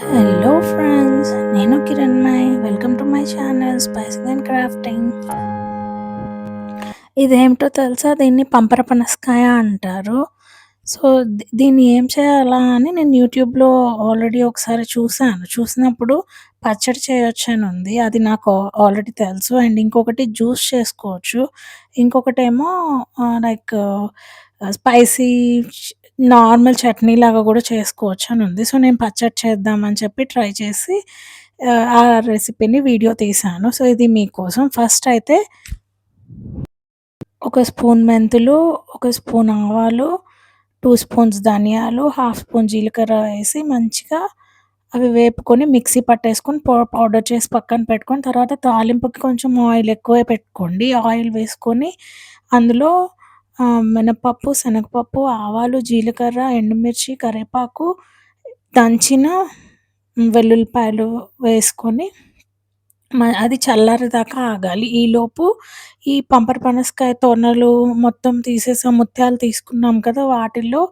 Hello friends నేను Kiranmay. Welcome to my channel spicing and crafting ఇదేమిటో తెలుసా? దీన్ని పంపర పనసకాయ అంటారు. సో దీన్ని ఏం చేయాలా అని నేను యూట్యూబ్లో ఆల్రెడీ ఒకసారి చూసాను చూసినప్పుడు పచ్చడి చేయొచ్చు అని ఉంది. అది నాకు ఆల్రెడీ తెలుసు. అండ్ ఇంకొకటి జ్యూస్ చేసుకోవచ్చు. ఇంకొకటేమో లైక్ స్పైసీ నార్మల్ చట్నీ లాగా కూడా చేసుకోవచ్చు అని ఉంది సో నేను పచ్చడి చేద్దామని చెప్పి ట్రై చేసి ఆ, ఆ రెసిపీని వీడియో తీశాను. సో ఇది మీకోసం. ఫస్ట్ అయితే ఒక స్పూన్ మెంతులు ఒక స్పూన్ ఆవాలు టూ స్పూన్స్ ధనియాలు హాఫ్ స్పూన్ జీలకర్ర వేసి మంచిగా అవి వేపుకొని మిక్సీ పట్టేసుకొని పౌ పౌడర్ చేసి పక్కన పెట్టుకొని తర్వాత తాలింపుకి కొంచెం ఆయిల్ ఎక్కువే పెట్టుకోండి. ఆయిల్ వేసుకొని అందులో ఆ, మినపప్పు శనగపప్పు ఆవాలు జీలకర్ర ఎండుమిర్చి కరివేపాకు దంచిన వెల్లుల్లిపాయలు వేసుకొని మ అది చల్లారేదాకా ఆగాలి. ఈలోపు ఈ పంపర పనసకాయ తొనలు మొత్తం తీసేసాం, ముత్యాలు తీసుకున్నాం కదా! వాటిల్లో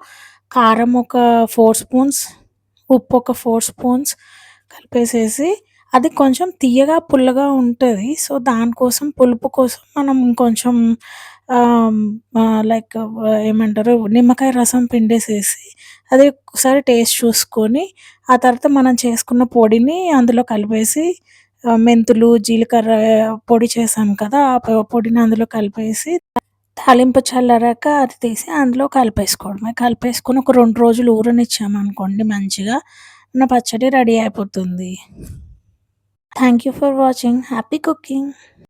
కారం ఒక 4 స్పూన్స్, ఉప్పు ఒక 4 స్పూన్స్ కలిపేసేసి అది కొంచెం తియ్యగా, పుల్లగా ఉంటుంది సో, దానికోసం పులుపు కోసం మనం కొంచెం లైక్ ఏమంటారు నిమ్మకాయ రసం పిండేసేసి అది ఒకసారి టేస్ట్ చూసుకొని, ఆ తర్వాత మనం చేసుకున్న పొడిని అందులో కలిపేసి మెంతులు, జీలకర్ర పొడి చేశాం కదా! ఆ పొడిని అందులో కలిపేసి తాలింపు చల్లారాక అది తీసి అందులో కలిపేసుకోవడమే. కలిపేసుకొని ఒక రెండు రోజులు ఊరనిచ్చామనుకోండి మంచిగా, మన పచ్చడి రెడీ అయిపోతుంది. Thank you for watching. Happy cooking.